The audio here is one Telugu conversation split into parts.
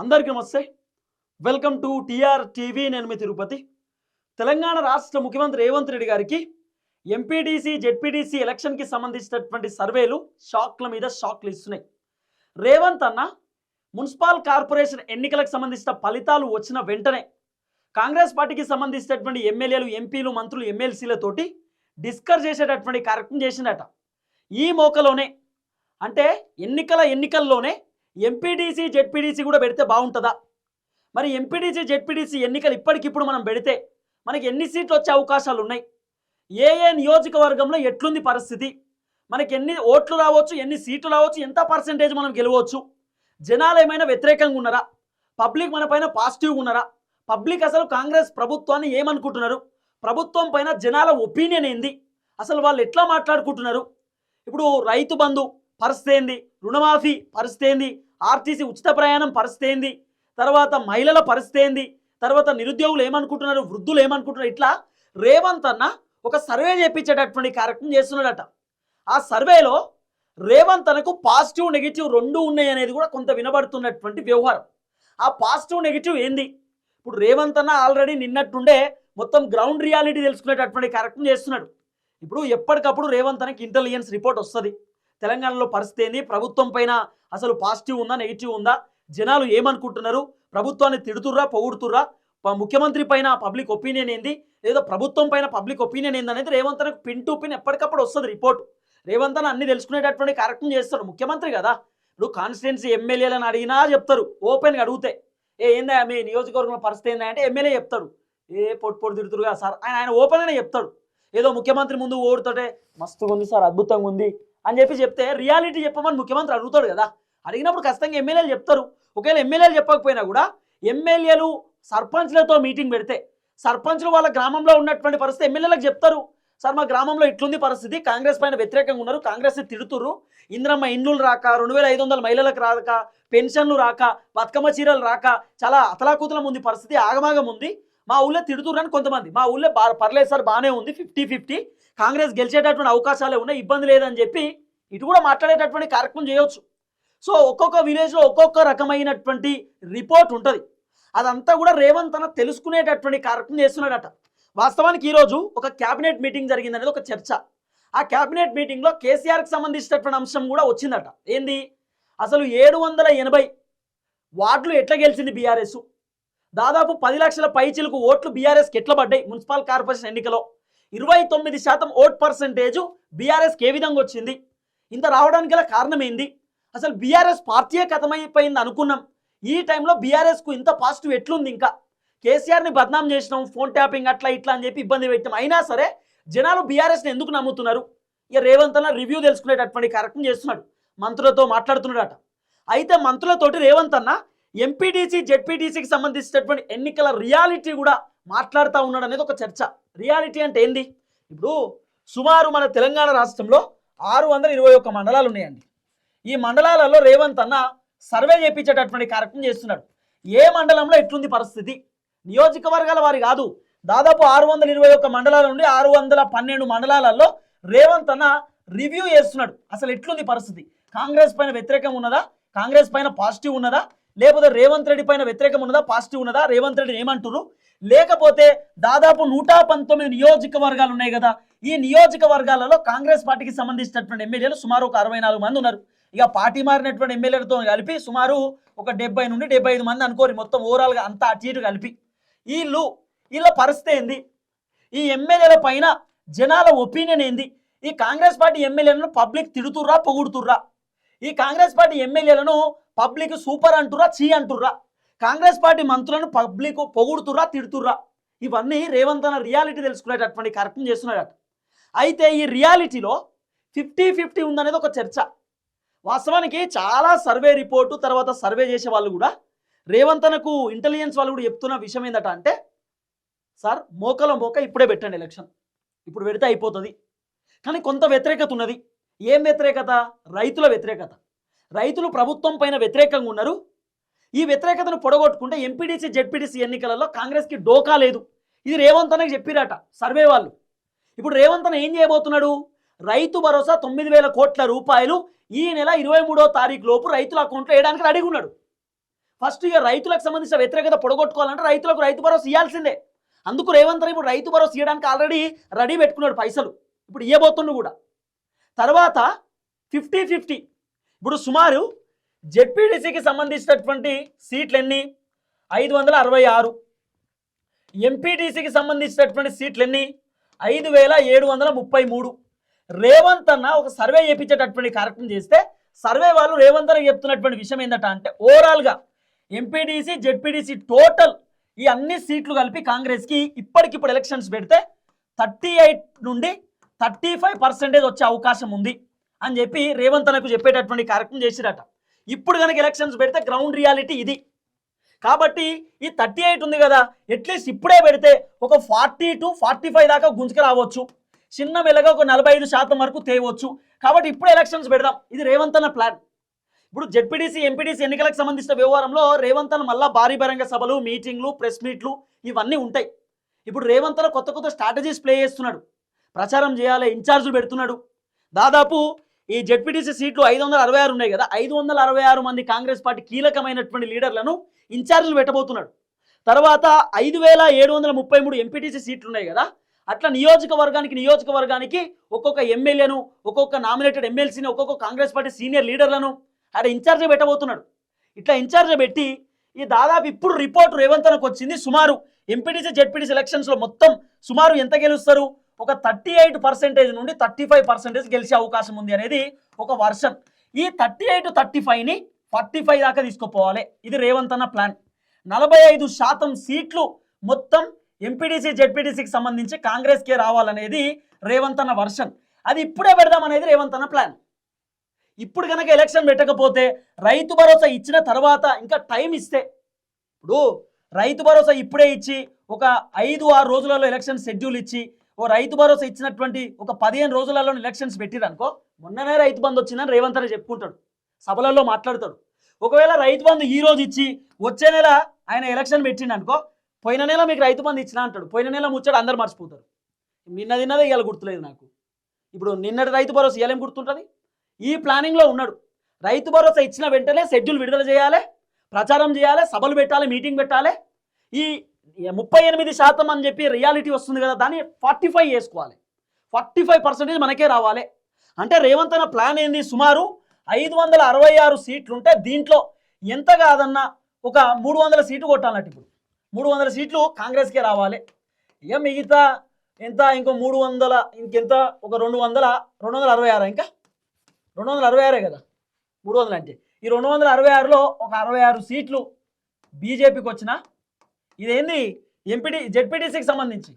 అందరికీ నమస్తే. Welcome to TR TV. నేను మీ తిరుపతి. తెలంగాణ రాష్ట్ర ముఖ్యమంత్రి రేవంత్ రెడ్డి గారికి ఎంపీటీసీ జెడ్పీటీసీ ఎలక్షన్కి సంబంధించినటువంటి సర్వేలు షాక్ల మీద షాక్లు ఇస్తున్నాయి. రేవంత్ అన్న మున్సిపల్ కార్పొరేషన్ ఎన్నికలకు సంబంధించిన ఫలితాలు వచ్చిన వెంటనే కాంగ్రెస్ పార్టీకి సంబంధించినటువంటి ఎమ్మెల్యేలు ఎంపీలు మంత్రులు ఎమ్మెల్సీలతోటి డిస్కస్ చేసేటటువంటి కార్యక్రమం చేసిందట. ఈ మోకలోనే అంటే ఎన్నికల ఎన్నికల్లోనే ఎంపీటీసీ జెడ్పీటీసీ కూడా పెడితే బాగుంటుందా? మరి ఎంపీటీసీ జెడ్పీటీసీ ఎన్నికలు ఇప్పటికిప్పుడు మనం పెడితే మనకి ఎన్ని సీట్లు వచ్చే అవకాశాలు ఉన్నాయి? ఏ ఏ నియోజకవర్గంలో ఎట్లుంది పరిస్థితి? మనకి ఎన్ని ఓట్లు రావచ్చు ఎన్ని సీట్లు రావచ్చు ఎంత పర్సెంటేజ్ మనం గెలవచ్చు? జనాలు ఏమైనా వ్యతిరేకంగా ఉన్నారా? పబ్లిక్ మన పైన పాజిటివ్గా ఉన్నారా? పబ్లిక్ అసలు కాంగ్రెస్ ప్రభుత్వాన్ని ఏమనుకుంటున్నారు? ప్రభుత్వం పైన జనాల ఒపీనియన్ ఏంది? అసలు వాళ్ళు ఎట్లా మాట్లాడుకుంటున్నారు? ఇప్పుడు రైతు బంధు పరిస్థితి ఏంది? రుణమాఫీ పరిస్థితి ఏంది? ఆర్టీసీ ఉచిత ప్రయాణం పరిస్థితి ఏంది? తర్వాత మహిళల పరిస్థితి ఏంది? తర్వాత నిరుద్యోగులు ఏమనుకుంటున్నారు? వృద్ధులు ఏమనుకుంటున్నారు? ఇట్లా రేవంత్ అన్న ఒక సర్వే చేపించేటటువంటి కార్యక్రమం చేస్తున్నాడట. ఆ సర్వేలో రేవంత్ అన్నకు పాజిటివ్ నెగిటివ్ రెండు ఉన్నాయి అనేది కూడా కొంత వినబడుతున్నటువంటి వ్యవహారం. ఆ పాజిటివ్ నెగిటివ్ ఏంది? ఇప్పుడు రేవంత్ అన్న ఆల్రెడీ నిన్నట్టుండే మొత్తం గ్రౌండ్ రియాలిటీ తెలుసుకునేటటువంటి కార్యక్రమం చేస్తున్నాడు. ఇప్పుడు ఎప్పటికప్పుడు రేవంత్ అన్నకి ఇంటెలిజెన్స్ రిపోర్ట్ వస్తుంది. తెలంగాణలో పరిస్థితి ఏంది? ప్రభుత్వం పైన అసలు పాజిటివ్ ఉందా నెగిటివ్ ఉందా? జనాలు ఏమనుకుంటున్నారు? ప్రభుత్వాన్ని తిడుతుర్రా పొగుడుతుర్రా? ముఖ్యమంత్రి పైన పబ్లిక్ ఒపీనియన్ ఏంది? లేదా ప్రభుత్వం పైన పబ్లిక్ ఒపీనియన్ ఏంది అనేది రేవంత్ అన్నకు పిన్ టు పిన్ ఎప్పటికప్పుడు వస్తుంది రిపోర్ట్. రేవంత్ అన్న అన్ని తెలుసుకునేటటువంటి కార్యక్రమం చేస్తాడు. ముఖ్యమంత్రి కదా. ఇప్పుడు కాన్స్టిట్యున్సీ ఎమ్మెల్యేలను అడిగినా చెప్తారు. ఓపెన్గా అడిగితే ఏ ఏందా మీ నియోజకవర్గంలో పరిస్థితి ఏందా? అంటే ఎమ్మెల్యే చెప్తాడు. ఏ పొట్టు పొట్టు తిడుతురుగా సార్? ఆయన ఆయన ఓపెన్గానే చెప్తాడు. ఏదో ముఖ్యమంత్రి ముందు ఓడుతుంటే మస్తుగా ఉంది సార్ అద్భుతంగా ఉంది. అని చెప్పి చెప్తే రియాలిటీ చెప్పమని ముఖ్యమంత్రి అడుగుతాడు కదా. అడిగినప్పుడు ఖచ్చితంగా ఎమ్మెల్యేలు చెప్తారు. ఒకవేళ ఎమ్మెల్యేలు చెప్పకపోయినా కూడా ఎమ్మెల్యేలు సర్పంచ్లతో మీటింగ్ పెడితే సర్పంచ్లు వాళ్ళ గ్రామంలో ఉన్నటువంటి పరిస్థితి ఎమ్మెల్యేలకు చెప్తారు. సార్ మా గ్రామంలో ఇట్లుంది పరిస్థితి కాంగ్రెస్ పైన వ్యతిరేకంగా ఉన్నారు కాంగ్రెస్ తిడుతుర్రు. ఇంద్రమ్మ ఇండ్లు రాక రెండు వేల ఐదు వందల మహిళలకు రాక పెన్షన్లు రాక బతుకమ్మ చీరలు రాక చాలా అతలాకుతలం ఉంది పరిస్థితి ఆగమాగం ఉంది. మా ఊళ్ళో తిడుతుర్రని కొంతమంది. మా ఊళ్ళో బా పర్లేదు సార్ బాగానే ఉంది ఫిఫ్టీ ఫిఫ్టీ. కాంగ్రెస్ గెలిచేటటువంటి అవకాశాలే ఉన్నాయి ఇబ్బంది లేదని చెప్పి ఇటు కూడా మాట్లాడేటటువంటి కార్యక్రమం చేయొచ్చు. సో ఒక్కొక్క విలేజ్లో ఒక్కొక్క రకమైనటువంటి రిపోర్ట్ ఉంటుంది. అదంతా కూడా రేవంత్ అన్న తెలుసుకునేటటువంటి కార్యక్రమం చేస్తున్నాడట. వాస్తవానికి ఈరోజు ఒక క్యాబినెట్ మీటింగ్ జరిగింది అనేది ఒక చర్చ. ఆ క్యాబినెట్ మీటింగ్లో కేసీఆర్కి సంబంధించినటువంటి అంశం కూడా వచ్చిందట. ఏంది? అసలు ఏడు వందల ఎనభై వార్డులు ఎట్లా గెలిచింది బీఆర్ఎస్? దాదాపు పది లక్షల పైచిలకు ఓట్లు బీఆర్ఎస్కి ఎట్లా పడ్డాయి మున్సిపల్ కార్పొరేషన్ ఎన్నికలో? ఇరవై తొమ్మిది శాతం ఓట్ పర్సంటేజ్ బీఆర్ఎస్కి ఏ విధంగా వచ్చింది? ఇంత రావడానికి గల కారణం ఏంది అసలు బీఆర్ఎస్ పార్టీయే కథమైపోయింది అనుకున్నాం. ఈ టైంలో బీఆర్ఎస్కు ఇంత పాజిటివ్ ఎట్లుంది ఇంకా? కేసీఆర్ని బద్నాం చేసినాం ఫోన్ ట్యాపింగ్ అట్లా ఇట్లా అని చెప్పి ఇబ్బంది పెట్టాం అయినా సరే జనాలు బీఆర్ఎస్ని ఎందుకు నమ్ముతున్నారు? ఇక రేవంత్ అన్న రివ్యూ తెలుసుకునేటటువంటి కార్యక్రమం చేస్తున్నాడు. మంత్రులతో మాట్లాడుతున్నాడట. అయితే మంత్రులతోటి రేవంత్ అన్న ఎంపీటీసీ జెడ్పీటీసీకి సంబంధించినటువంటి ఎన్నికల రియాలిటీ కూడా మాట్లాడుతూ ఉన్నాడు అనేది ఒక చర్చ. రియాలిటీ అంటే ఏంది? ఇప్పుడు సుమారు మన తెలంగాణ రాష్ట్రంలో ఆరు వందల ఇరవై ఒక్క మండలాలు ఉన్నాయండి. ఈ మండలాలలో రేవంత్ అన్న సర్వే చేయించేటటువంటి కార్యక్రమం చేస్తున్నాడు. ఏ మండలంలో ఎట్లుంది పరిస్థితి? నియోజకవర్గాల వారి కాదు. దాదాపు ఆరు వందల ఇరవై ఒక్క మండలాల నుండి ఆరు వందల పన్నెండు మండలాలలో రేవంత్ అన్న రివ్యూ చేస్తున్నాడు. అసలు ఎట్లుంది పరిస్థితి? కాంగ్రెస్ పైన వ్యతిరేకం ఉన్నదా? కాంగ్రెస్ పైన పాజిటివ్ ఉన్నదా? లేకపోతే రేవంత్ రెడ్డి పైన వ్యతిరేకం ఉన్నదా? పాజిటివ్ ఉన్నదా? రేవంత్ రెడ్డి ఏమంటారు లేకపోతే దాదాపు నూట పంతొమ్మిది నియోజకవర్గాలు ఉన్నాయి కదా. ఈ నియోజకవర్గాలలో కాంగ్రెస్ పార్టీకి సంబంధించినటువంటి ఎమ్మెల్యేలు సుమారు ఒక అరవై నాలుగు మంది ఉన్నారు. ఇక పార్టీ మారినటువంటి ఎమ్మెల్యేలతో కలిపి సుమారు ఒక డెబ్బై నుండి డెబ్బై ఐదు మంది అనుకోరి. మొత్తం ఓవరాల్గా అంతా అటు ఇటు కలిపి. వీళ్ళు వీళ్ళ పరిస్థితి ఏంది? ఈ ఎమ్మెల్యేల పైన జనాల ఒపీనియన్ ఏంది? ఈ కాంగ్రెస్ పార్టీ ఎమ్మెల్యేలను పబ్లిక్ తిడుతుర్రా పొగుడుతుర్రా? ఈ కాంగ్రెస్ పార్టీ ఎమ్మెల్యేలను పబ్లిక్ సూపర్ అంటుర్రా చీ అంటుర్రా. కాంగ్రెస్ పార్టీ మంత్రులను పబ్లిక్ పొగుడుతుర్రా తిడుతుర్రా. ఇవన్నీ రేవంత్ అన్న రియాలిటీ తెలుసుకునేటటువంటి కార్యక్రమం చేస్తున్నాడట. అయితే ఈ రియాలిటీలో ఫిఫ్టీ ఫిఫ్టీ ఉందనేది ఒక చర్చ. వాస్తవానికి చాలా సర్వే రిపోర్టు తర్వాత సర్వే చేసే వాళ్ళు కూడా రేవంతనకు ఇంటెలిజెన్స్ వాళ్ళు కూడా చెప్తున్న విషయం ఏంటంటే అంటే సార్ మోకల మోక ఇప్పుడే పెట్టండి ఎలక్షన్. ఇప్పుడు పెడితే అయిపోతుంది. కానీ కొంత వ్యతిరేకత ఉన్నది. ఏం వ్యతిరేకత? రైతుల వ్యతిరేకత. రైతులు ప్రభుత్వం పైన వ్యతిరేకంగా ఉన్నారు. ఈ వ్యతిరేకతను పొడగొట్టుకుంటే ఎంపీడీసీ జెడ్పీటీసీ ఎన్నికలలో కాంగ్రెస్కి డోకా లేదు. ఇది రేవంత్ అన్నకి చెప్పిరట సర్వే వాళ్ళు. ఇప్పుడు రేవంత్ అన్న ఏం చేయబోతున్నాడు? రైతు భరోసా తొమ్మిది వేల కోట్ల రూపాయలు ఈ నెల ఇరవై మూడో తారీఖు లోపు రైతుల అకౌంట్లో వేయడానికి రెడీగా ఉన్నాడు. ఫస్ట్ ఇక రైతులకు సంబంధించిన వ్యతిరేకత పొడగొట్టుకోవాలంటే రైతులకు రైతు భరోసా ఇవ్వాల్సిందే. అందుకు రేవంత్ రెడ్డి ఇప్పుడు రైతు భరోసా ఇవ్వడానికి ఆల్రెడీ రెడీ పెట్టుకున్నాడు పైసలు. ఇప్పుడు ఇవ్వబోతుండు కూడా. తర్వాత ఫిఫ్టీ ఫిఫ్టీ ఇప్పుడు సుమారు జెడ్పీడీసీకి సంబంధించినటువంటి సీట్లు ఎన్ని ఐదు వందల అరవై ఆరు. ఎంపీటీసీకి సంబంధించినటువంటి సీట్లు ఎన్ని ఐదు వేల ఏడు వందల ముప్పై మూడు. రేవంత్ అన్న ఒక సర్వే చేయించేటటువంటి కార్యక్రమం చేస్తే సర్వే వాళ్ళు రేవంత్ అన్న చెప్తున్నటువంటి విషయం ఏంటంట అంటే ఓవరాల్గా ఎంపీడీసీ జెడ్పీడీసీ టోటల్ ఈ అన్ని సీట్లు కలిపి కాంగ్రెస్కి ఇప్పటికిప్పుడు ఎలక్షన్స్ పెడితే థర్టీ ఎయిట్ నుండి థర్టీ ఫైవ్ పర్సెంటేజ్ వచ్చే అవకాశం ఉంది. అని చెప్పి రేవంత్ అన్నకు చెప్పేటటువంటి కార్యక్రమం చేసిరట. ఇప్పుడు కనుక ఎలక్షన్స్ పెడితే గ్రౌండ్ రియాలిటీ ఇది. కాబట్టి ఈ థర్టీ ఎయిట్ ఉంది కదా అట్లీస్ట్ ఇప్పుడే పెడితే ఒక ఫార్టీ టు ఫార్టీ ఫైవ్ దాకా గుంజుకు రావచ్చు. చిన్న మెల్లగా ఒక నలభై ఐదు శాతం వరకు తేవచ్చు. కాబట్టి ఇప్పుడు ఎలక్షన్స్ పెడదాం. ఇది రేవంత్ అన్న ప్లాన్ ఇప్పుడు జెడ్పీటీసీ ఎంపీటీసీ ఎన్నికలకు సంబంధించిన వ్యవహారంలో రేవంత్ అన్న మళ్ళా భారీ బహిరంగ సభలు మీటింగ్లు ప్రెస్ మీట్లు ఇవన్నీ ఉంటాయి. ఇప్పుడు రేవంత్ అన్న కొత్త కొత్త స్ట్రాటజీస్ ప్లే చేస్తున్నాడు. ప్రచారం చేయాలి ఇన్ఛార్జులు పెడుతున్నాడు. దాదాపు ఈ జెడ్పీటీసీ సీట్లు ఐదు వందల అరవై ఆరు ఉన్నాయి కదా ఐదు వందల అరవై ఆరు మంది కాంగ్రెస్ పార్టీ కీలకమైనటువంటి లీడర్లను ఇన్ఛార్జీలు పెట్టబోతున్నాడు తర్వాత ఐదు వేల ఏడు వందల ముప్పై మూడు ఎంపీటీసీ సీట్లు ఉన్నాయి కదా అట్లా నియోజకవర్గానికి నియోజకవర్గానికి ఒక్కొక్క ఎమ్మెల్యేను ఒక్కొక్క నామినేటెడ్ ఎమ్మెల్సీని ఒక్కొక్క కాంగ్రెస్ పార్టీ సీనియర్ లీడర్లను ఆడ ఇన్ఛార్జ్ పెట్టబోతున్నాడు ఇట్లా ఇన్ఛార్జ్ పెట్టి ఈ దాదాపు ఇప్పుడు రిపోర్ట్ రేవంత్ వచ్చింది సుమారు ఎంపీటీసీ జెడ్పీటీసీ ఎలక్షన్స్లో మొత్తం సుమారు ఎంత గెలుస్తారు? ఒక థర్టీ ఎయిట్ పర్సెంటేజ్ నుండి థర్టీ ఫైవ్ పర్సెంటేజ్ గెలిచే అవకాశం ఉంది అనేది ఒక వర్షన్. ఈ థర్టీ ఎయిట్ థర్టీ ఫైవ్ని ఫార్టీ ఫైవ్ దాకా తీసుకుపోవాలి. ఇది రేవంత్ అన్న ప్లాన్ నలభై ఐదు శాతం సీట్లు మొత్తం ఎంపీటీసీ జెడ్పీటీసీకి సంబంధించి కాంగ్రెస్కే రావాలనేది రేవంత్ అన్న వర్షన్. అది ఇప్పుడే పెడదాం అనేది రేవంత్ అన్న ప్లాన్ ఇప్పుడు కనుక ఎలక్షన్ పెట్టకపోతే రైతు భరోసా ఇచ్చిన తర్వాత ఇంకా టైం ఇస్తే. ఇప్పుడు రైతు భరోసా ఇప్పుడే ఇచ్చి ఒక ఐదు ఆరు రోజులలో ఎలక్షన్ షెడ్యూల్ ఇచ్చి ఓ రైతు భరోసా ఇచ్చినటువంటి ఒక పదిహేను రోజులలో ఎలక్షన్స్ పెట్టిరనుకో మొన్ననే రైతు బంధు వచ్చిందని రేవంత్ అని చెప్పుకుంటాడు. సభలలో మాట్లాడతాడు. ఒకవేళ రైతు బంధు ఈ రోజు ఇచ్చి వచ్చే నెల ఆయన ఎలక్షన్ పెట్టిండు అనుకో పోయిన నెల మీకు రైతు బంధు ఇచ్చిన అంటాడు. పోయిన నెల ముచ్చాడు అందరు మర్చిపోతారు. నిన్న తిన్నదే ఇవాళ గుర్తులేదు నాకు. ఇప్పుడు నిన్నటి రైతు భరోసా ఇవ్వలేం ఏం గుర్తుంటుంది? ఈ ప్లానింగ్లో ఉన్నాడు. రైతు భరోసా ఇచ్చిన వెంటనే షెడ్యూల్ విడుదల చేయాలి ప్రచారం చేయాలి సభలు పెట్టాలి మీటింగ్ పెట్టాలి. ఈ ముప్పై ఎనిమిది శాతం అని చెప్పి రియాలిటీ వస్తుంది కదా దాన్ని ఫార్టీ ఫైవ్ చేసుకోవాలి. ఫార్టీ ఫైవ్ పర్సెంటేజ్ మనకే రావాలి. అంటే రేవంత్ అన్న ప్లాన్ ఏంది? సుమారు ఐదు వందల అరవై ఆరు సీట్లుంటే దీంట్లో ఎంత కాదన్నా ఒక మూడు వందల సీట్లు కొట్టాలన్నట్టు ఇప్పుడు. మూడు వందల సీట్లు కాంగ్రెస్కే రావాలి. ఇక మిగతా ఎంత? ఇంకో మూడు వందల ఇంకెంత? ఒక రెండు వందల రెండు వందల అరవై ఆరు ఇంకా? రెండు వందల అరవై ఆరే కదా? మూడు వందలు అంటే ఈ రెండు వందల అరవై ఆరులో ఒక అరవై ఆరు సీట్లు బీజేపీకి వచ్చిన ఇదేంది? ఎంపీటీ జెడ్పీటీసీకి సంబంధించి.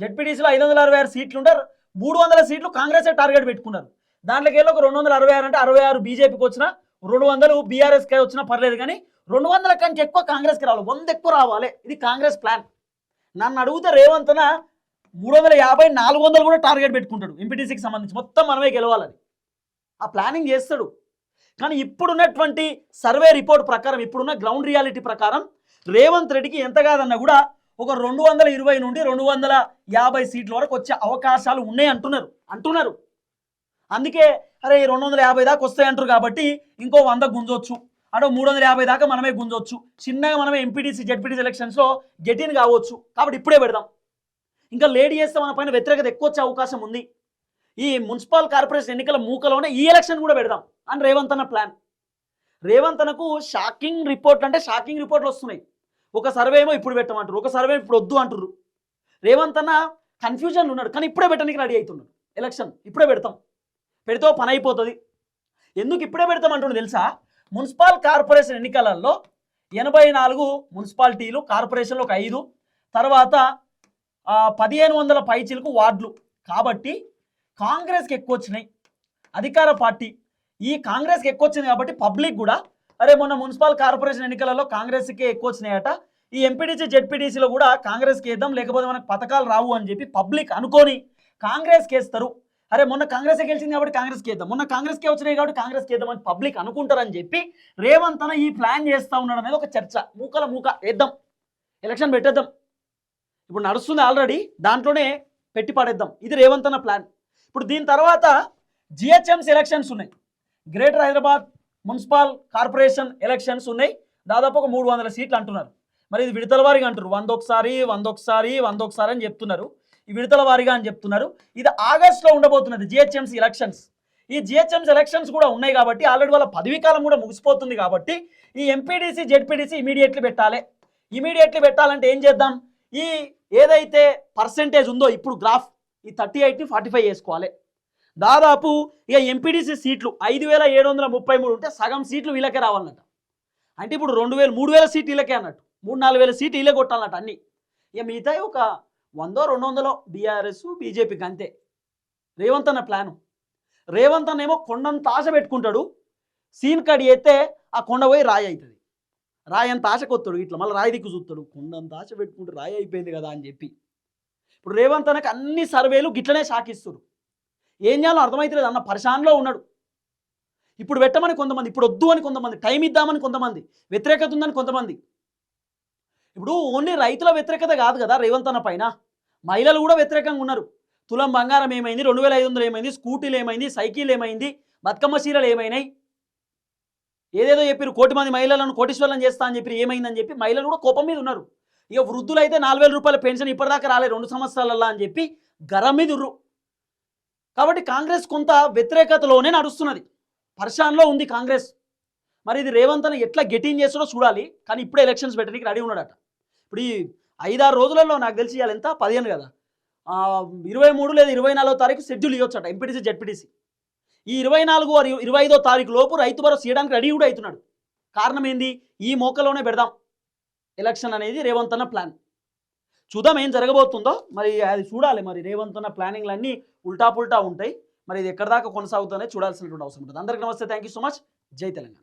జెడ్పీటీసీలో ఐదు వందల అరవై ఆరు సీట్లు ఉంటారు మూడు వందల సీట్లు కాంగ్రెస్ టార్గెట్ పెట్టుకున్నారు. దాంట్లోకి వెళ్ళి ఒక రెండు వందల అరవై ఆరు అంటే అరవై ఆరు బీజేపీకి వచ్చిన రెండు వందలు బీఆర్ఎస్కి వచ్చినా పర్లేదు కానీ రెండు వందల కంటే ఎక్కువ కాంగ్రెస్కి రావాలి. వంద ఎక్కువ రావాలి. ఇది కాంగ్రెస్ ప్లాన్. నన్ను అడిగితే రేవంతన మూడు వందల యాభై నాలుగు వందలు కూడా టార్గెట్ పెట్టుకుంటాడు ఎంపీటీసీకి సంబంధించి. మొత్తం మనమే గెలవాలని. ఆ ప్లానింగ్ చేస్తాడు. కానీ ఇప్పుడున్నటువంటి సర్వే రిపోర్ట్ ప్రకారం ఇప్పుడున్న గ్రౌండ్ రియాలిటీ ప్రకారం రేవంత్ రెడ్డికి ఎంత కాదన్నా కూడా ఒక రెండు వందల ఇరవై నుండి రెండు వందల యాభై సీట్ల వరకు వచ్చే అవకాశాలు ఉన్నాయి అంటున్నారు. అంటున్నారు. అందుకే అరే ఈ రెండు వందల యాభై దాకా వస్తాయి అంటారు కాబట్టి ఇంకో వంద గుంజొచ్చు. అంటే మూడు వందల యాభై దాకా మనమే గుంజొచ్చు. చిన్నగా మనమే ఎంపీటీసీ జెడ్పీటీసీ ఎలక్షన్స్లో గెటిన్ కావచ్చు. కాబట్టి ఇప్పుడే పెడదాం. ఇంకా లేడీ చేస్తే మన పైన వ్యతిరేకత ఎక్కువ వచ్చే అవకాశం ఉంది. ఈ మున్సిపల్ కార్పొరేషన్ ఎన్నికల మూకలోనే ఈ ఎలక్షన్ కూడా పెడదాం. అని రేవంత్ అన్న ప్లాన్ రేవంత్ అన్నకు షాకింగ్ రిపోర్ట్లు అంటే షాకింగ్ రిపోర్ట్లు వస్తున్నాయి. ఒక సర్వే ఏమో ఇప్పుడు పెట్టమంటారు ఒక సర్వే ఇప్పుడు వద్దు అంటారు రేవంత్ అన్న కన్ఫ్యూజన్ ఉన్నాడు కానీ ఇప్పుడే పెట్టడానికి రెడీ అవుతున్నాడు ఎలక్షన్ ఇప్పుడే పెడతాం. పెడితే పని అయిపోతుంది. ఎందుకు ఇప్పుడే పెడతాం అంటుండే తెలుసా? మున్సిపల్ కార్పొరేషన్ ఎన్నికలలో ఎనభై నాలుగు మున్సిపాలిటీలు కార్పొరేషన్లు ఒక ఐదు తర్వాత పదిహేను వందల పైచీలకు వార్డులు. కాబట్టి కాంగ్రెస్కి ఎక్కువ వచ్చినాయి అధికార పార్టీ ఈ కాంగ్రెస్కి ఎక్కువ వచ్చింది కాబట్టి పబ్లిక్ కూడా అరే మొన్న మున్సిపల్ కార్పొరేషన్ ఎన్నికలలో కాంగ్రెస్కి ఎక్కువ వచ్చినాయట. ఈ ఎంపీటీసీ జెడ్పీటీసీలో కూడా కాంగ్రెస్కి వేద్దాం లేకపోతే మనకు పథకాలు రావు అని చెప్పి పబ్లిక్ అనుకొని కాంగ్రెస్కి వేస్తారు అరే మొన్న కాంగ్రెస్ గెలిచింది కాబట్టి కాంగ్రెస్కి వేద్దాం. మొన్న కాంగ్రెస్కి వచ్చినాయి కాబట్టి కాంగ్రెస్కి వేద్దాం అని పబ్లిక్ అనుకుంటారని చెప్పి రేవంత్ అన్న ఈ ప్లాన్ చేస్తా ఉన్నాడు అనేది ఒక చర్చ. మూకల మూక వేద్దాం. ఎలక్షన్ పెట్టేద్దాం. ఇప్పుడు నడుస్తుంది ఆల్రెడీ. దాంట్లోనే పెట్టి పడేద్దాం. ఇది రేవంత్ అన్న ప్లాన్. ఇప్పుడు దీని తర్వాత జిహెచ్ఎంసీ ఎలక్షన్స్ ఉన్నాయి. Greater Hyderabad municipal corporation elections ఉన్నాయి. దాదాపు ఒక మూడు వందల సీట్లు అంటున్నారు. మరి ఇది విడతల వారిగా అంటారు వంద ఒకసారి వంద ఒకసారి వంద ఒకసారి అని చెప్తున్నారు. ఈ విడతల వారిగా అని చెప్తున్నారు. ఇది ఆగస్టులో ఉండబోతున్నది జిహెచ్ఎంసీ ఎలక్షన్స్. ఈ జిహెచ్ఎంసీ ఎలక్షన్స్ కూడా ఉన్నాయి కాబట్టి ఆల్రెడీ వాళ్ళ పదవీ కాలం కూడా ముగిసిపోతుంది కాబట్టి ఈ ఎంపీడీసీ జెడ్పీడీసీ ఇమీడియట్లీ పెట్టాలి. ఇమీడియట్లీ పెట్టాలంటే ఏం చేద్దాం? ఈ ఏదైతే పర్సెంటేజ్ ఉందో ఇప్పుడు గ్రాఫ్ ఈ థర్టీ ఎయిట్ని ఫార్టీ ఫైవ్ చేసుకోవాలి దాదాపు ఇక ఎంపీడీసీ సీట్లు ఐదు వేల ఏడు వందల ముప్పై మూడు ఉంటే సగం సీట్లు వీళ్ళకే రావాలన్నట. అంటే ఇప్పుడు రెండు వేలు మూడు వేల సీట్లు వీళ్ళకే అన్నట్టు. మూడు నాలుగు వేల సీట్లు వీళ్ళే కొట్టాలన్నట్టు అన్ని. ఇక మిగతా ఒక వందో రెండు వందలో బీఆర్ఎస్ బీజేపీకి అంతే. రేవంత్ అన్న ప్లాను. రేవంత్ అన్న ఏమో కొండంత ఆశ పెట్టుకుంటాడు. సీన్ కడి అయితే ఆ కొండ పోయి రాయి అవుతుంది. రాయి అంత ఆశ కొత్తాడు. ఇట్లా మళ్ళీ రాయి దిక్కు చూస్తాడు. కొండంత ఆశ పెట్టుకుంటే రాయి అయిపోయింది కదా అని చెప్పి. ఇప్పుడు రేవంత్ అన్నకు అన్ని సర్వేలు గిట్లనే షాకిస్తుడు ఏం చేయాలో అర్థమైతలేదు. అన్న పరిశాన్లో ఉన్నాడు. ఇప్పుడు పెట్టమని కొంతమంది ఇప్పుడు వద్దు అని కొంతమంది టైం ఇద్దామని కొంతమంది వ్యతిరేకత ఉందని కొంతమంది. ఇప్పుడు ఓన్లీ రైతుల వ్యతిరేకత కాదు కదా రేవంత్ అన్న పైన. మహిళలు కూడా వ్యతిరేకంగా ఉన్నారు. తులం బంగారం ఏమైంది? రెండు వేల ఐదు వందలు ఏమైంది? స్కూటీలు ఏమైంది? సైకిల్ ఏమైంది? బతుకమ్మ చీరలు ఏమైనాయి? ఏదేదో చెప్పారు కోటి మంది మహిళలను కోటీశ్వరులను చేస్తా అని చెప్పి ఏమైందని చెప్పి మహిళలు కూడా కోపం మీద ఉన్నారు. ఇక వృద్ధులు అయితే నాలుగు వేల రూపాయల పెన్షన్ ఇప్పటిదాకా రాలేదు రెండు సంవత్సరాలల్లా అని చెప్పి గరం మీద ఉర్రు. కాబట్టి కాంగ్రెస్ కొంత వ్యతిరేకతలోనే నడుస్తున్నది. పర్షాన్లో ఉంది కాంగ్రెస్. మరి ఇది రేవంత్ అని ఎట్లా గెటింగ్ చేస్తాడో చూడాలి. కానీ ఇప్పుడే ఎలక్షన్స్ పెట్టడానికి రెడీ ఉన్నాడట. ఇప్పుడు ఈ ఐదారు రోజులలో నాకు తెలిసి ఇవాళ ఎంత? పదిహేను కదా. ఇరవై మూడు లేదా ఇరవై నాలుగో తారీఖు షెడ్యూల్ ఇవ్వచ్చట ఎంపీటీసీ జెడ్పీటీసీ. ఈ ఇరవై నాలుగు ఇరవై ఐదో తారీఖు లోపు రైతు భరోసా ఇవ్వడానికి రెడీ కూడా అవుతున్నాడు. కారణం ఏంది? ఈ మోకలోనే పెడదాం. ఎలక్షన్ అనేది రేవంత్ అన్న ప్లాన్. చూద్దాం ఏం జరగబోతుందో. మరి అది చూడాలి. మరి రేవంత్ ఉన్న ప్లానింగ్లు అన్నీ ఉల్టా పుల్టా ఉంటాయి. మరి ఇది ఎక్కడి దాకా కొనసాగుతుందో చూడాల్సినటువంటి అవసరం ఉంటుంది. అందరికీ నమస్తే. థ్యాంక్ యూ సో మచ్ జై తెలంగాణ.